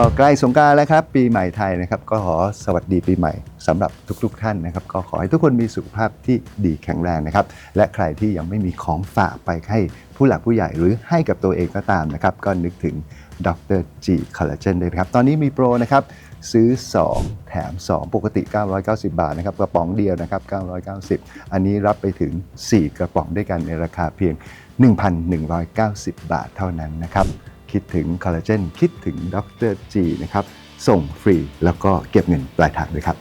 ก็ใกล้สงกรารแล้วครับ ปีใหม่ไทยนะครับ ก็ขอสวัสดีปีใหม่สำหรับทุกๆท่านนะครับ ก็ขอให้ทุกคนมีสุขภาพที่ดีแข็งแรงนะครับ และใครที่ยังไม่มีของฝากไปให้ผู้หลักผู้ใหญ่หรือให้กับตัวเองก็ตามนะครับ ก็นึกถึงดร G Collagen เลยนะครับ ตอนนี้มีโปรนะครับ ซื้อ 2 แถม 2 ปกติ 990 บาทนะครับ กระป๋องเดียวนะครับ 990 อันนี้รับไปถึง 4 กระป๋องด้วยกันในราคาเพียง 1,190 บาทเท่านั้นนะครับ คิดถึงคอลลาเจนคิดถึงดรจีนะครับส่งฟรีแล้วก็เก็บเงินปลายทางด้วยครับ